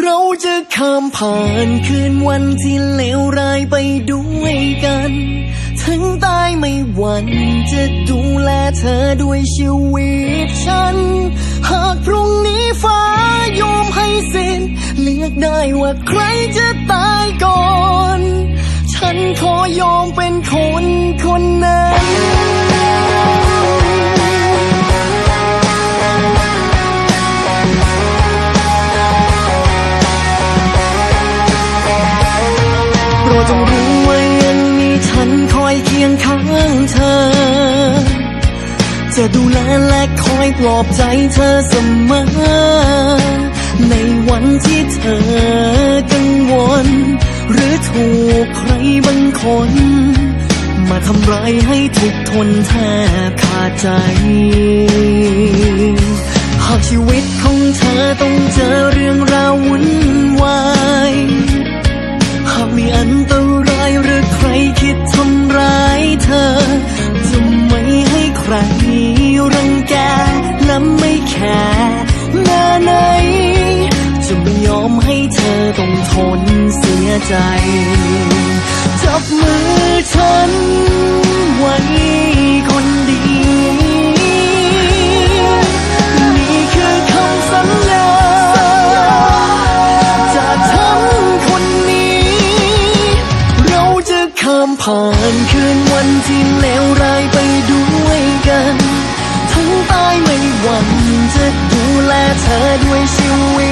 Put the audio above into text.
เราจะข้ามผ่านคืนวันที่เลวร้ายไปด้วยกัน ถึงตายไม่หวั่นจะดูแลเธอด้วยชีวิตฉัน หากพรุ่งนี้ฟ้ายอมให้สิ้น เลือกได้ว่าใครจะตาย เคียงข้างเธอ จะดูแลและคอยปลอบใจเธอเสมอ ในวันที่เธอกังวล หรือถูกใครบางคน มาทำร้ายให้ทุกทนแทบขาดใจ หากชีวิตของเธอต้องเจอเรื่องราววุ่น ให้ใครรังแกและไม่แคร์หน้าไหน จะไม่ยอมให้เธอต้องทนเสียใจ จับมือฉันไว้คนดีนี่คือคำสัญญาจากฉันคนนี้ เราจะข้ามผ่านคืนวันที่ วันจะดูแลเธอด้วยชีวิต